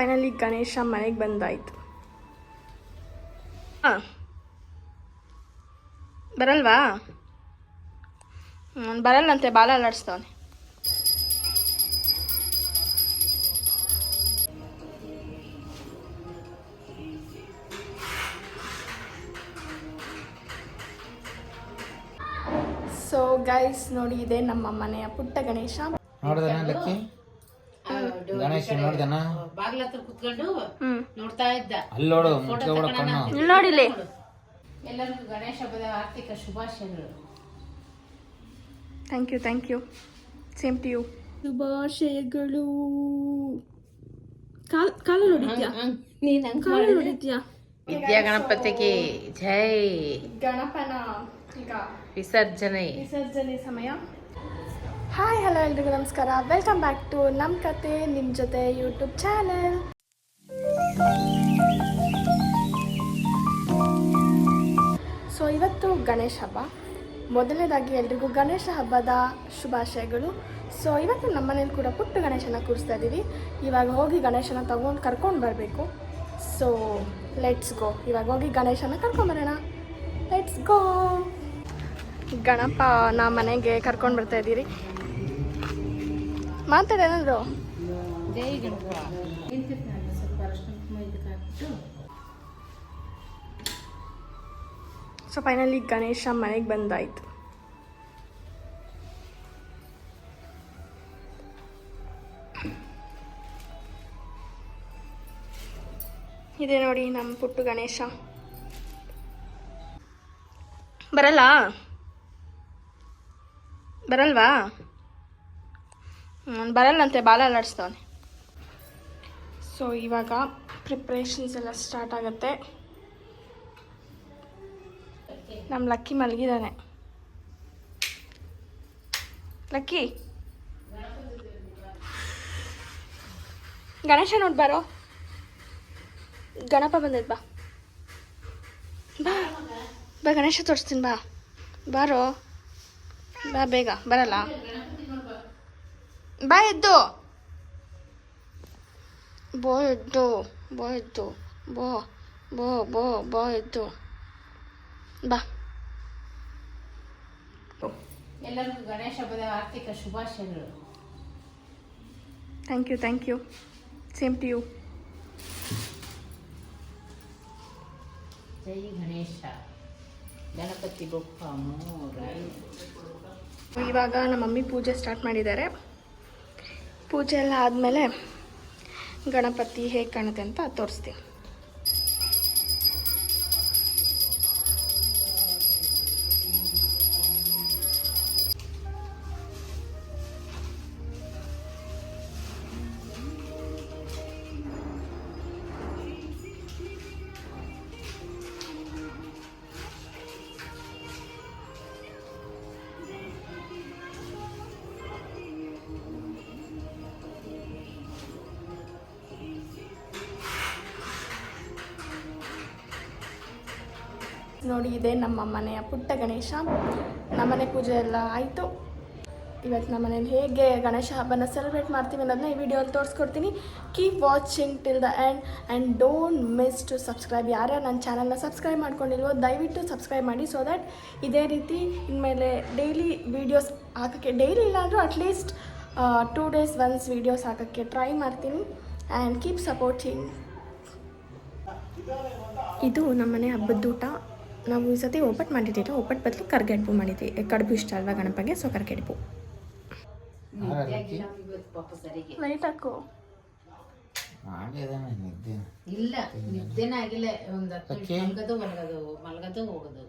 Finally Ganesha ಮನೆಗೆ ಬಂದಾಯ್ತು. ಹಾಂ. ಬರಲ್ವಾ? ನಾನು ಬರಲ್ಲಂತೆ, ಬಾಲ ಅಲ್ಲಾಡಿಸ್ತವನೆ ಸೊ ಗೈಸ್ ನೋಡಿ ಇದೆ ನಮ್ಮ ಮನೆಯ ಪುಟ್ಟ ಗಣೇಶ. ಗಣೇಶ ನೋಡ್ದನ? ಬಾಗ್ಲ ಹತ್ರ ಕುತ್ಕೊಂಡು ನೋಡ್ತಾ ಇದ್ದ. ಅಲ್ಲಿ ಮುಚ್ಚ ಕೂಡ ಕಣ್ಣು. ಇಲ್ಲಿ ನೋಡಿಲಿ ಎಲ್ಲರಿಗೂ ಗಣೇಶ ಹಬ್ಬದ ಆರ್ಥಿಕ ಶುಭಾಶಯಗಳು. Thank you thank you same to you ಶುಭಾಶಯಗಳು. ಕಾಲ್ ಕಾಲ ನೋಡಿದ್ಯಾ? ನೀನ್ ಕಾಲ ನೋಡಿದ್ಯಾ? ವಿದ್ಯಾ ಗಣಪತಿಗೆ ಜೈ ಗಣಪನ. ಈಗ ವಿಸರ್ಜನೆ. ವಿಸರ್ಜನೆ ಸಮಯ. ಹಾಯ್ ಹಲೋ ಎಲ್ರಿಗೂ ನಮಸ್ಕಾರ. ವೆಲ್ಕಮ್ ಬ್ಯಾಕ್ ಟು ನಮ್ಮ ಕತೆ ನಿಮ್ಮ ಜೊತೆ ಯೂಟ್ಯೂಬ್ ಚಾನೆಲ್ ಸೊ ಇವತ್ತು ಗಣೇಶ ಹಬ್ಬ. ಮೊದಲನೇದಾಗಿ ಎಲ್ರಿಗೂ ಗಣೇಶ ಹಬ್ಬದ ಶುಭಾಶಯಗಳು. ಸೊ ಇವತ್ತು ನಮ್ಮ ಮನೇಲಿ ಕೂಡ ಪುಟ್ಟ ಗಣೇಶನ ಕೂರಿಸ್ತಾ ಇದ್ದೀವಿ. ಇವಾಗ ಹೋಗಿ ಗಣೇಶನ ತಗೊಂಡು ಕರ್ಕೊಂಡು ಬರಬೇಕು. ಸೊ ಲೆಟ್ಸ್ ಗೋ ಇವಾಗ ಹೋಗಿ ಗಣೇಶನ ಕರ್ಕೊಂಬರೋಣ ಲೆಟ್ಸ್ ಗೋ ಗಣಪ, ನಾ ಮನೆಗೆ ಕರ್ಕೊಂಡು ಬರ್ತಾ ಇದ್ದೀರಿ. ಇದಕ್ಕೆ ಹಾಕ್ಬಿಟ್ಟು. ಸೊ ಫೈನಲಿ ಗಣೇಶ ಮನೆಗೆ ಬಂದಾಯ್ತು. ಇದೆ ನೋಡಿ ನಮ್ಮ ಪುಟ್ಟು ಗಣೇಶ. ಬರಲ್ಲ? ಬರಲ್ವಾ? ನಾನು ಬರಲ್ಲಂತೆ, ಬಾಲ ಅಲ್ಲಾಡಿಸ್ತವನೆ. ಸೊ ಇವಾಗ ಪ್ರಿಪ್ರೇಷನ್ಸ್ ಎಲ್ಲ ಸ್ಟಾರ್ಟ್ ಆಗುತ್ತೆ. ನಮ್ಮ ಲಕ್ಕಿ ಮಲಗಿದ್ದಾನೆ ಲಕ್ಕಿ! ಗಣೇಶ ನೋಡಿ ಬಾರೋ. ಗಣಪ ಬಂದೈತೆ ಬಾ. ಬಾ ಬಾ ಗಣೇಶ ತೋರಿಸ್ತೀನಿ ಬಾ. ಬಾರೋ. ಬಾ ಬೇಗ, ಬರಲ್ಲ. ಬಾ ಎದ್ದು. ಬೋ ಎದ್ದು ಬೋ ಎದ್ದು ಬೋ ಬೋ ಬೋ ಬೋ ಎದ್ದು. ಬಾ. ಎಲ್ಲರಿಗೂ ಗಣೇಶ ಹಬ್ಬದ ಆರ್ಥಿಕ ಶುಭಾಶಯಗಳು. Thank you thank you same to you ಜೈ ಗಣೇಶ. ಗಣಪತಿ ಬೊಪ್ಪ ಇವಾಗ ನಮ್ಮ ಮಮ್ಮಿ ಪೂಜೆ ಸ್ಟಾರ್ಟ್ ಮಾಡಿದ್ದಾರೆ. ಪೂಜೆ ಎಲ್ಲ ಆದಮೇಲೆ ಗಣಪತಿ ಹೇಗೆ ಕಾಣುತ್ತೆ ಅಂತ ತೋರಿಸ್ತೀನಿ. ನೋಡಿ, ಇದೆ ನಮ್ಮ ಮನೆಯ ಪುಟ್ಟ ಗಣೇಶ. ನಮ್ಮನೆ ಪೂಜೆ ಎಲ್ಲ ಆಯಿತು. ಇವತ್ತು ನಮ್ಮ ಮನೇಲಿ ಹೇಗೆ ಗಣೇಶ ಹಬ್ಬನ ಸೆಲೆಬ್ರೇಟ್ ಮಾಡ್ತೀವಿ ಅನ್ನೋದನ್ನ ಈ ವಿಡಿಯೋಲ್ಲಿ ತೋರಿಸ್ಕೊಡ್ತೀನಿ. Keep watching till the end and don't miss to subscribe ಯಾರ್ಯಾರು ನನ್ನ ಚಾನಲ್ನ ಸಬ್ಸ್ಕ್ರೈಬ್ ಮಾಡ್ಕೊಂಡಿಲ್ವೋ, ದಯವಿಟ್ಟು ಸಬ್ಸ್ಕ್ರೈಬ್ ಮಾಡಿ ಸೊ ದ್ಯಾಟ್ ಇದೇ ರೀತಿ ಇನ್ಮೇಲೆ ಡೈಲಿ ವೀಡಿಯೋಸ್ ಹಾಕೋಕ್ಕೆ daily ಇಲ್ಲಾಂದರೂ at least two days once videos ಹಾಕೋಕ್ಕೆ ಟ್ರೈ ಮಾಡ್ತೀನಿ ಆ್ಯಂಡ್ ಕೀಪ್ ಸಪೋರ್ಟಿಂಗ್ ಇದು ನಮ್ಮನೆ ಹಬ್ಬದ ಊಟ. ನಾವು ಈ ಸತಿ ಒಬ್ಬಟ್ಟು ಮಾಡಿದ್ದಿಲ್ಲ ಒಬ್ಬಟ್ಟು ಬದಲು ಕರ್ಗೆಡ್ಬು ಮಾಡಿದ್ವಿ ಕಡುಬು ಇಷ್ಟ ಅಲ್ವಾ ಗಣಪಗೆ? ಸೊ ಕರ್ಗೆಡ್ಬು. ಲೈಟ್ ಹಾಕು ಇಲ್ಲ ನಿದ್ದೆನ ಆಗಿಲ್ಲ. ಒಂದು ಮಲಗದು ಮಲಗದು ಹೋಗೋದು.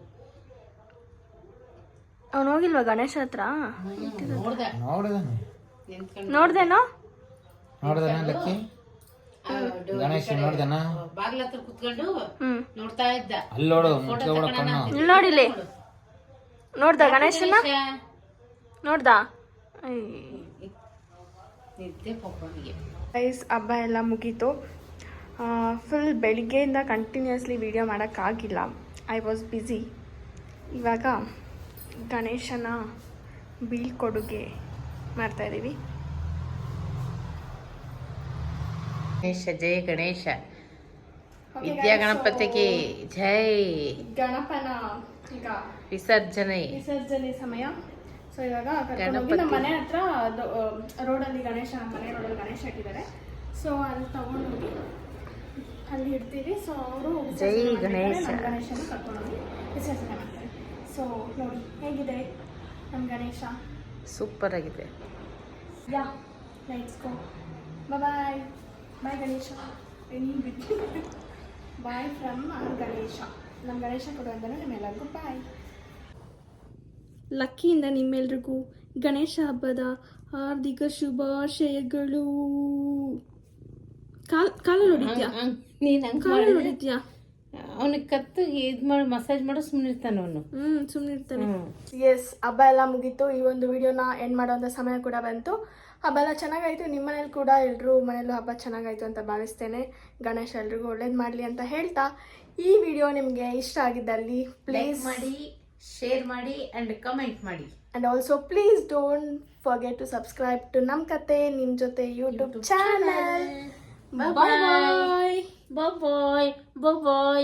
ಅವ್ನು ಹೋಗಿಲ್ವಾ ಗಣೇಶ ಹತ್ರ? ನೋಡ್ದ. ನೋಡ್ದನೆ ನೋಡ್ದೇನೋ? ನೋಡ್ದನ ಲಕ್ಕಿ ಗಣೇಶ ನೋಡ್ದನ? ಬಾಗ್ಲ ಹತ್ರ ಕುತ್ಕೊಂಡು ಹ್ಮ್. ನೋಡ್ತಾ ಇದ್ದ. ಕಣ್ಣು. ಇಲ್ಲಿ. ನೋಡಿಲಿ ನೋಡ್ದ ಗಣೇಶನ ನೋಡ್ದ? ಗೈಸ್ ಹಬ್ಬ ಎಲ್ಲ ಮುಗೀತು. ಫುಲ್ ಬೆಳಿಗ್ಗೆಯಿಂದ ಕಂಟಿನ್ಯೂಸ್ಲಿ ವೀಡಿಯೋ ಮಾಡೋಕ್ಕಾಗಿಲ್ಲ ಐ ವಾಸ್ ಬ್ಯುಸಿ ಇವಾಗ ಗಣೇಶನ ಬೀಳ್ಕೊಡುಗೆ ಮಾಡ್ತಾಯಿದ್ದೀವಿ ಗಣೇಶ ಜಯ ಗಣೇಶ. ವಿದ್ಯಾ ಗಣಪತಿಗೆ ಜೈ. ಗಣಪನ ಈಗ ವಿಸರ್ಜನೆ. ವಿಸರ್ಜನೆ ಸಮಯ. ಸೊ ಇವಾಗ ನಮ್ಮ ಮನೆ ಹತ್ರ ರೋಡಲ್ಲಿ ಗಣೇಶ ನಮ್ಮ ಮನೆ ರೋಡಲ್ಲಿ ಗಣೇಶ ಇಟ್ಟಿದ್ದಾರೆ. ಸೊ ಅಲ್ಲಿ ತಗೊಂಡೋಗಿ ಅಲ್ಲಿ ಇಡ್ತೀವಿ. ಸೊ ಅವರು ಜೈ ಗಣೇಶ. ಗಣೇಶನ ಕರ್ಕೊಂಡೋಗಿ ವಿಸರ್ಜನೆ ಮಾಡ್ತಾರೆ. ಸೊ ನೋಡಿ ಹೇಗಿದೆ ನಮ್ಮ ಗಣೇಶ? ಸೂಪರ್ ಆಗಿದೆ. Yeah let's go bye bye Ganesha bye from Ganesha ನಮ್ಮ ಗಣೇಶ ಕೊಡುವಂದರೆ ನಿಮ್ಮೆಲ್ಲರಿಗೂ ಬಾಯ್ ಲಕ್ಕಿಯಿಂದ ನಿಮ್ಮೆಲ್ರಿಗೂ ಗಣೇಶ ಹಬ್ಬದ ಹಾರ್ದಿಕ ಶುಭಾಶಯಗಳು. ಕಾಲು ಕಾಲಲ್ಲಿ ಹೊಡಿತೀಯಾ? ನೀನ್ ಕಾಲಲ್ಲಿ ಹೊಡಿದ್ಯಾ ಅವನಿಗೆ ಕತ್ತು ಇದು ಮಾಡಿ ಮಸಾಜ್ ಮಾಡೋ ಸುಮ್ಮನೆ ಇರ್ತಾನ ಅವನು. ಹ್ಮ್ ಸುಮ್ಮನೆ ಇರ್ತಾನೆ. ಎಸ್ ಹಬ್ಬ ಎಲ್ಲ ಮುಗೀತು. ಈ ಒಂದು ವಿಡಿಯೋನ ಎಂಡ್ ಮಾಡೋಂಥ ಸಮಯ ಕೂಡ ಬಂತು. ಹಬ್ಬ ಎಲ್ಲ ಚೆನ್ನಾಗಾಯ್ತು. ನಿಮ್ಮ ಮನೇಲಿ ಕೂಡ ಎಲ್ಲರೂ ಮನೇಲೂ ಹಬ್ಬ ಚೆನ್ನಾಗಾಯ್ತು ಅಂತ ಭಾವಿಸ್ತೇನೆ. ಗಣೇಶ ಎಲ್ರಿಗೂ ಒಳ್ಳೇದು ಮಾಡಲಿ ಅಂತ ಹೇಳ್ತಾ ಈ ವಿಡಿಯೋ ನಿಮಗೆ ಇಷ್ಟ ಆಗಿದ್ದಲ್ಲಿ ಲೈಕ್ ಪ್ಲೀಸ್ ಮಾಡಿ ಶೇರ್ ಮಾಡಿ ಅಂಡ್ ಕಮೆಂಟ್ ಮಾಡಿ. And also please don't forget to subscribe to ನಮ್ಮ ಕತೆ ನಿಮ್ಮ ಜೊತೆ ಯೂಟ್ಯೂಬ್ ಚಾನಲ್ ಬಾಯ್ ಬಾಯ್ ಬಾಯ್ ಬಾಯ್ ಬಾಯ್